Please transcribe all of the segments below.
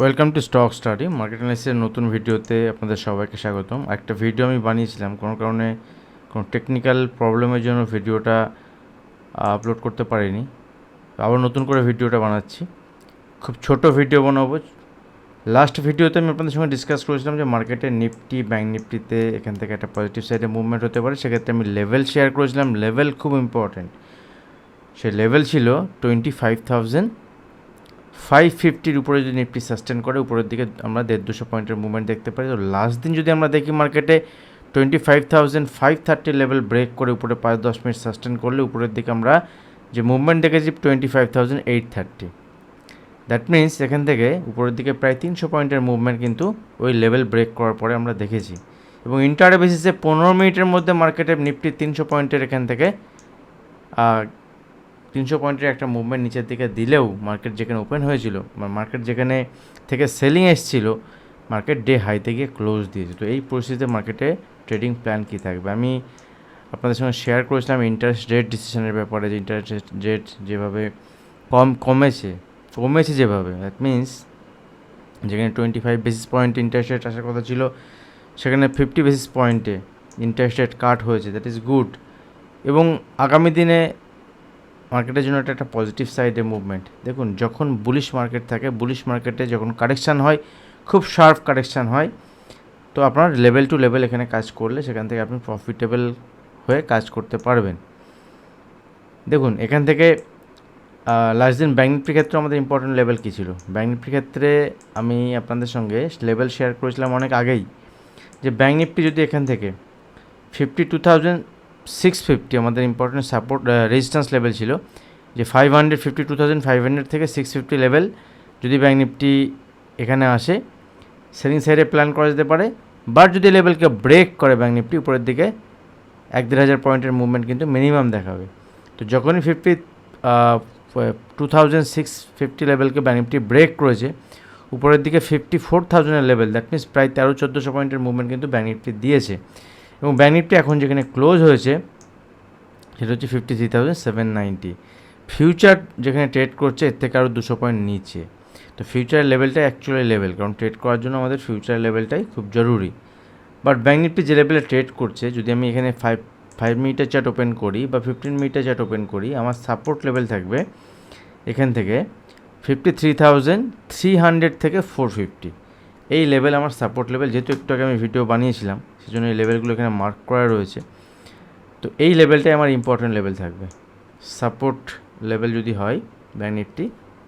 Welcome to stock study market অ্যানালিসিসের নতুন ভিডিওতে আপনাদের সবাইকে স্বাগতম। একটা ভিডিও আমি বানিয়েছিলাম, কোনো কারণে কোনো টেকনিক্যাল প্রবলেমের জন্য ভিডিওটা আপলোড করতে পারিনি। আবার নতুন করে ভিডিওটা বানাচ্ছি। খুব ছোট ভিডিও বানাবো। লাস্ট ভিডিওতে আমি আপনাদের সঙ্গে ডিসকাস করেছিলাম যে মার্কেটে নিফটি ব্যাঙ্ক নিফটিতে এখান থেকে একটা পজিটিভ সাইডে মুভমেন্ট হতে পারে। সেক্ষেত্রে আমি লেভেল শেয়ার করেছিলাম। লেভেল খুব ইম্পর্ট্যান্ট সে লেভেল ছিল টোয়েন্টি ফাইভ থাউজেন্ড ফাইভ ফিফটির উপরে যদি নিফটি সাস্টেন করে, উপরের দিকে আমরা দেড় দুশো পয়েন্টের মুভমেন্ট দেখতে পারি। তো লাস্ট দিন যদি আমরা দেখি মার্কেটে twenty five thousand five thirty level break করে উপরে পাঁচ দশ মিনিট সাস্টেন করলে, উপরের দিকে আমরা যে মুভমেন্ট দেখেছি twenty five thousand eight thirty that means এখান থেকে উপরের দিকে প্রায় তিনশো পয়েন্টের মুভমেন্ট কিন্তু ওই লেভেল ব্রেক করার পরে আমরা দেখেছি। এবং ইন্টারে বেসিসে পনেরো মিনিটের মধ্যে মার্কেটে নিফটি তিনশো পয়েন্টের এখান থেকে তিনশো পয়েন্টের একটা মুভমেন্ট নিচের দিকে দিলেও মার্কেট যেখানে ওপেন হয়েছিল মার্কেট যেখানে থেকে সেলিং এসছিল মার্কেট ডে হাইতে গিয়ে ক্লোজ দিয়েছে। তো এই পরিস্থিতিতে মার্কেটে ট্রেডিং প্ল্যান কী থাকবে? আমি আপনাদের সঙ্গে শেয়ার করেছিলাম ইন্টারেস্ট রেট ডিসিশনের ব্যাপারে, যে ইন্টারেস্ট রেট যেভাবে কম, কমেছে কমেছে যেভাবে দ্যাট মিন্স যেখানে twenty five basis point interest rate আসার কথা ছিল, সেখানে ফিফটি বেসিস পয়েন্টে ইন্টারেস্ট রেট কাট হয়েছে দ্যাট ইজ গুড এবং আগামী দিনে মার্কেটের জন্য এটা একটা পজিটিভ সাইডে মুভমেন্ট দেখুন, যখন বুলিশ মার্কেট থাকে বুলিশ মার্কেটে যখন কারেকশান হয়, খুব শার্প কারেকশান হয়, তো আপনার লেভেল টু লেভেল এখানে কাজ করলে সেখান থেকে আপনি প্রফিটেবল হয়ে কাজ করতে পারবেন। দেখুন, এখান থেকে লাস্ট দিন ব্যাঙ্ক নিফটির ক্ষেত্রে আমাদের ইম্পর্টেন্ট লেভেল কী ছিল? ব্যাঙ্ক নিফটির ক্ষেত্রে আমি আপনাদের সঙ্গে লেভেল শেয়ার করেছিলাম অনেক আগেই, যে ব্যাঙ্ক নিফটি যদি এখান থেকে fifty two thousand six fifty আমাদের ইম্পর্টেন্ট সাপোর্ট রেজিস্ট্যান্স লেভেল ছিল। যে five hundred fifty two thousand five hundred থেকে সিক্স ফিফটি লেভেল যদি ব্যাঙ্ক নিফটি এখানে আসে সেলিং সাইডে প্ল্যান করা যেতে পারে। বাট যদি লেভেলকে ব্রেক করে ব্যাঙ্ক নিফটি উপরের দিকে, এক দেড় হাজার পয়েন্টের মুভমেন্ট কিন্তু মিনিমাম দেখাবে তো যখনই fifty two thousand six fifty লেভেলকে bank Nifty break করেছে, উপরের দিকে ফিফটি ফোর থাউজেন্ডের লেভেল দ্যাট মিনস প্রায় তেরো, চোদ্দোশো পয়েন্টের মুভমেন্ট কিন্তু ব্যাঙ্ক নিফটি দিয়েছে। এবং ব্যাঙ্ক নিফটি এখন যেখানে ক্লোজ হয়েছে, সেটা হচ্ছে fifty three thousand seven ninety future যেখানে ট্রেড করছে, এর থেকে আরও দুশো পয়েন্ট নিচে। তো ফিউচার লেভেলটা অ্যাকচুয়ালি লেভেল কারণ ট্রেড করার জন্য আমাদের ফিউচার লেভেলটাই খুব জরুরি। বাট ব্যাঙ্ক নিফটি যে লেভেলে ট্রেড করছে, যদি আমি এখানে ফাইভ ফাইভ মিনিটের চার্ট ওপেন করি বা ফিফটিন মিনিটের চার্ট ওপেন করি, আমার সাপোর্ট লেভেল থাকবে এখান থেকে fifty three thousand three hundred থেকে ফোর ফিফটি এই লেভেল আমার সাপোর্ট লেভেল যেহেতু একটু আগে আমি ভিডিও বানিয়েছিলাম, সেজন্য এই লেভেলগুলো এখানে মার্ক করা রয়েছে। তো এই লেভেলটাই আমার ইম্পর্টেন্ট লেভেল থাকবে। সাপোর্ট লেভেল যদি হয় ব্যাঙ্ক নিফটি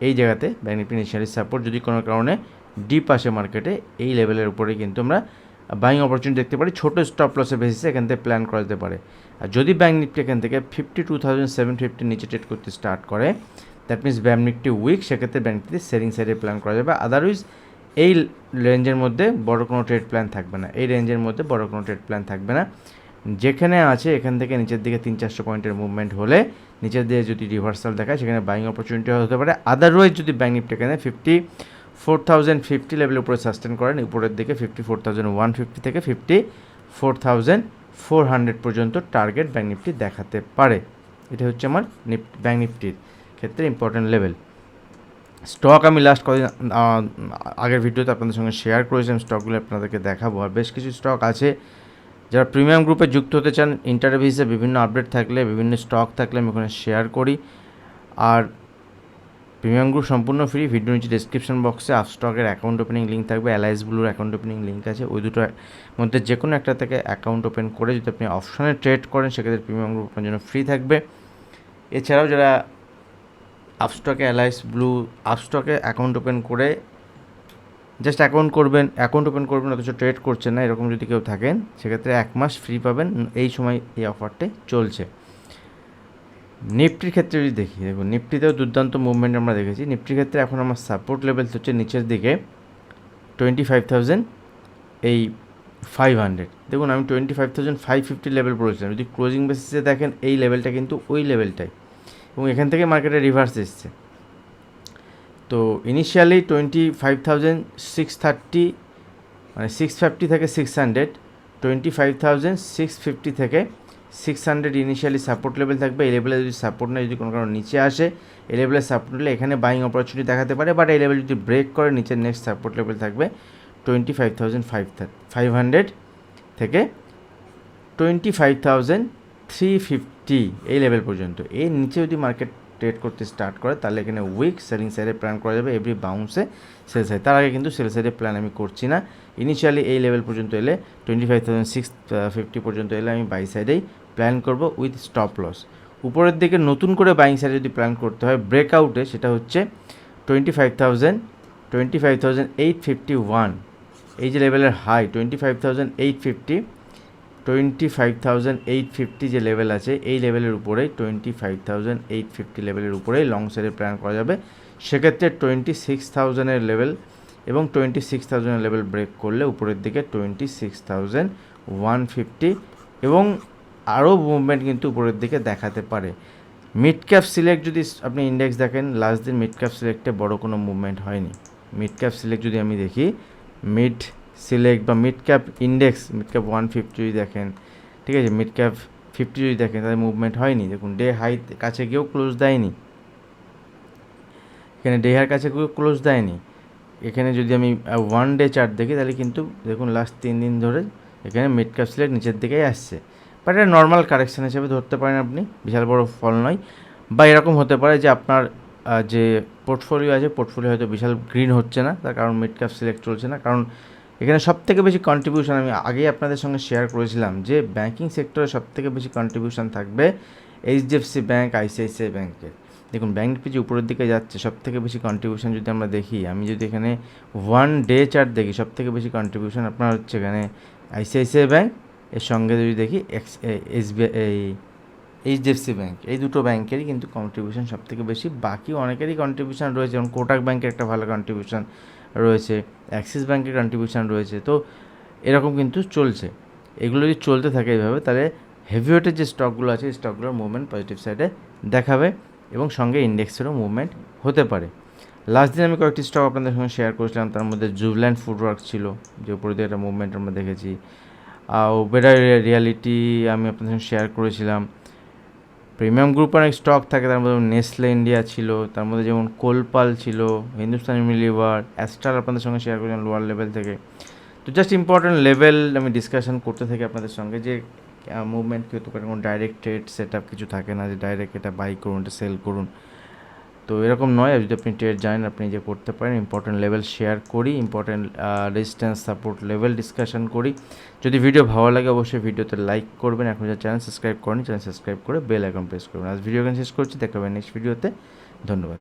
এই জায়গাতে ব্যাঙ্ক নিফটি ইনিশিয়ালি সাপোর্ট যদি কোনো কারণে ডিপ আসে মার্কেটে এই লেভেলের উপরেই কিন্তু আমরা বাইং অপরচুনিটি দেখতে পারি। ছোটো স্টপ লসের বেসিসে এখান থেকে প্ল্যান করা যেতে পারে। আর যদি ব্যাঙ্ক নিফটি এখান থেকে fifty two thousand seven fifty নিচে ট্রেড করতে স্টার্ট করে that means bank Nifty weak সেক্ষেত্রে ব্যাঙ্ক নিফটি সেলিং সাইডে প্ল্যান করা যাবে। আদারওয়াইজ এই রেঞ্জের মধ্যে বড় কোনো ট্রেড প্ল্যান থাকবে না। এই রেঞ্জের মধ্যে বড় কোনো ট্রেড প্ল্যান থাকবে না। যেখানে আছে, এখান থেকে নিচের দিকে তিন চারশো পয়েন্টের মুভমেন্ট হলে, নিচের দিকে যদি রিভার্সাল দেখায়, সেখানে বাইং অপরচুনিটি হতে পারে। আদারওয়াইজ যদি ব্যাঙ্ক নিফটি এখানে ফিফটি ফোর থাউজেন্ড ফিফটি লেভেলের উপরে সাস্টেন করেন, উপরের দিকে fifty four thousand one fifty থেকে fifty four thousand four hundred পর্যন্ত টার্গেট ব্যাঙ্ক নিফটি দেখাতে পারে। এটা হচ্ছে আমার নিফটি ব্যাঙ্ক নিফটির ক্ষেত্রে ইম্পর্ট্যান্ট লেভেল স্টক আমি লাস্ট কদিন আগের ভিডিওতে আপনাদের সঙ্গে শেয়ার করেছিলাম স্টকগুলো আপনাদেরকে দেখাবো। আর বেশ কিছু স্টক আছে যারা প্রিমিয়াম গ্রুপে যুক্ত হতে চান ইন্টারভিউসে বিভিন্ন আপডেট থাকলে, বিভিন্ন স্টক থাকলে আমি ওখানে শেয়ার করি। আর প্রিমিয়াম গ্রুপ সম্পূর্ণ ফ্রি ভিডিও নিচে ডিসক্রিপশন বক্সে আপ স্টকের অ্যাকাউন্ট ওপেনিং লিঙ্ক থাকবে অ্যালাইস ব্লুর অ্যাকাউন্ট ওপেনিং লিঙ্ক আছে, ওই দুটোর মধ্যে যে কোনো একটা থেকে অ্যাকাউন্ট ওপেন করে যদি আপনি অপশনে ট্রেড করেন, সেক্ষেত্রে প্রিমিয়াম গ্রুপ আপনার জন্য ফ্রি থাকবে। এছাড়াও যারা আপস্টকে অ্যালাইস ব্লু আপস্টকে অ্যাকাউন্ট ওপেন করে জাস্ট অ্যাকাউন্ট করবেন অ্যাকাউন্ট ওপেন করবেন, অথচ ট্রেড করছেন না, এরকম যদি কেউ থাকেন, সেক্ষেত্রে এক মাস ফ্রি পাবেন, এই সময় এই অফারটি চলছে। নিফটির ক্ষেত্রে যদি দেখি, দেখুন নিফটিতেও দুর্দান্ত মুভমেন্ট আমরা দেখেছি। নিফটির ক্ষেত্রে এখন আমার সাপোর্ট লেভেল হচ্ছে নিচের দিকে টোয়েন্টি ফাইভ থাউজেন্ড এই ফাইভ হান্ড্রেড দেখুন, আমি twenty five thousand five fifty level পড়েছিলাম। যদি ক্লোজিং বেসিসে দেখেন, এই লেভেলটা কিন্তু ওই লেভেলটাই এবং এখান থেকে মার্কেটে রিভার্স এসছে। তো initially twenty five thousand six thirty মানে সিক্স ফিফটি থেকে six hundred twenty five thousand six fifty থেকে six hundred initially support level থাকবে। এই লেভেলে যদি সাপোর্ট নেয়, যদি কোনো কারণ নিচে আসে, এই লেভেলে সাপোর্ট নিলে এখানে বাইং অপরচুনিটি দেখাতে পারে বাট এই লেভেল যদি ব্রেক করে, নিচের নেক্সট সাপোর্ট লেভেল থাকবে twenty five thousand five five hundred থেকে twenty five thousand three fifty এই লেভেল পর্যন্ত। এর নিচে যদি মার্কেট ট্রেড করতে স্টার্ট করে, তাহলে এখানে উইক সেলিং সাইডে প্ল্যান করা যাবে এভরি বাউন্সে সেল সাইড তার আগে কিন্তু সেল সাইডে প্ল্যান আমি করছি না। ইনিশিয়ালি এই লেভেল পর্যন্ত এলে twenty five thousand six fifty পর্যন্ত এলে আমি বাই সাইডেই প্ল্যান করব উইথ স্টপ লস উপরের দিকে নতুন করে বাইং সাইডে যদি প্ল্যান করতে হয় ব্রেকআউটে সেটা হচ্ছে twenty five thousand twenty five thousand eight fifty one এই যে লেভেলের high twenty five thousand eight fifty twenty five thousand eight fifty যে লেভেল আছে, এই লেভেলের উপরেই twenty five thousand eight fifty লেভেলের উপরেই লং সাইডে প্ল্যান করা যাবে। সেক্ষেত্রে টোয়েন্টি সিক্স থাউজেন্ডের লেভেল এবং টোয়েন্টি সিক্স থাউজেন্ডের লেভেল ব্রেক করলে উপরের দিকে twenty six thousand one fifty এবং আরও মুভমেন্ট কিন্তু উপরের দিকে দেখাতে পারে। মিড ক্যাপ সিলেক্ট যদি আপনি ইন্ডেক্স দেখেন লাস্ট দিন মিড ক্যাপ সিলেক্টে বড় কোনো মুভমেন্ট হয়নি। মিড ক্যাপ সিলেক্ট যদি আমি দেখি মিড সিলেক্ট বা mid cap index mid cap one fifty যদি দেখেন, ঠিক আছে? মিড ক্যাপ ফিফটি যদি দেখেন তাদের মুভমেন্ট হয়নি। দেখুন ডে হাই কাছে গিয়েও ক্লোজ দেয়নি। এখানে ডে হাইয়ের কাছে ক্লোজ দেয়নি। এখানে যদি আমি ওয়ান ডে চার্ট দেখি, তাহলে কিন্তু দেখুন লাস্ট তিন দিন ধরে এখানে মিড ক্যাপ সিলেক্ট নিচের দিকেই আসছে। বাট এটা নর্মাল কারেকশান হিসেবে ধরতে পারেন আপনি, বিশাল বড় ফল নয়। বা এরকম হতে পারে যে আপনার যে পোর্টফোলিও আছে পোর্টফোলিও হয়তো বিশাল গ্রিন হচ্ছে না, তার কারণ মিড ক্যাপ সিলেক্ট চলছে না। কারণ এখানে সব থেকে বেশি কন্ট্রিবিউশন আমি আগেই আপনাদের সঙ্গে শেয়ার করেছিলাম যে ব্যাঙ্কিং সেক্টরে সব থেকে বেশি কন্ট্রিবিউশন থাকবে এইচডিএফসি ব্যাঙ্ক আইসিআইসিআই ব্যাঙ্কের দেখুন ব্যাঙ্ক যে উপরের দিকে যাচ্ছে সব থেকে বেশি কন্ট্রিবিউশন যদি আমরা দেখি, আমি যদি এখানে ওয়ান ডে চার্ট দেখি সব থেকে বেশি কন্ট্রিবিউশন আপনার হচ্ছে এখানে আইসিআইসিআই ব্যাঙ্ক এর সঙ্গে যদি দেখি এক্স এসবিআই এইচডিএফসি ব্যাঙ্ক এই দুটো ব্যাংকেরই কিন্তু কন্ট্রিবিউশন সব থেকে বেশি। বাকি অনেকেরই কন্ট্রিবিউশন রয়েছে, যেমন কোটাক ব্যাংকের একটা ভালো কন্ট্রিবিউশন রয়েছে অ্যাক্সিস ব্যাংকের কন্ট্রিবিউশন রয়েছে। তো এরকম কিন্তু চলছে। এগুলো যদি চলতে থাকে এইভাবে, তাহলে হেভিওয়েটের যে স্টকগুলো আছে, এই স্টকগুলোর মুভমেন্ট পজিটিভ সাইডে দেখাবে এবং সঙ্গে ইন্ডেক্সেরও মুভমেন্ট হতে পারে। লাস্ট দিন আমি কয়েকটি স্টক আপনাদের সঙ্গে শেয়ার করেছিলাম। তার মধ্যে জুভল্যান্ড ফুডওয়ার্ক ছিল, যে উপরে দিয়ে একটা মুভমেন্ট আমরা দেখেছি। আর ওবেরা রিয়ালিটি আমি আপনাদের সঙ্গে শেয়ার করেছিলাম। প্রিমিয়াম গ্রুপ অনেক স্টক থাকে। তার মধ্যে নেসলে ইন্ডিয়া ছিল, তার মধ্যে যেমন কোলপাল ছিল হিন্দুস্তান ইউনিলিভার অ্যাস্ট্রাল আপনাদের সঙ্গে শেয়ার করেছিলাম লোয়ার লেভেল থেকে। তো জাস্ট ইম্পর্টেন্ট লেভেল আমি ডিসকাশন করতে থাকি আপনাদের সঙ্গে যে মুভমেন্ট কী হতে পারে, কোনো ডাইরেক্ট ট্রেড সেট আপ কিছু থাকে না যে ডাইরেক্ট এটা বাই করুন, এটা সেল করুন। তো এরকম নয়, যদি আপনি ট্রেড জানেন, আপনি যে করতে পারেন ইম্পর্টেন্ট লেভেল শেয়ার করি important resistance support level discussion করি। যদি ভিডিও ভালো লাগে, অবশ্যই ভিডিওতে লাইক করবেন। এখন যা চ্যানেল সাবস্ক্রাইব করেন চ্যানেল সাবস্ক্রাইব করে বেল আইকন প্রেস করবেন। আজ ভিডিও শেষ করছি, দেখা হবে নেক্সট ভিডিওতে ধন্যবাদ।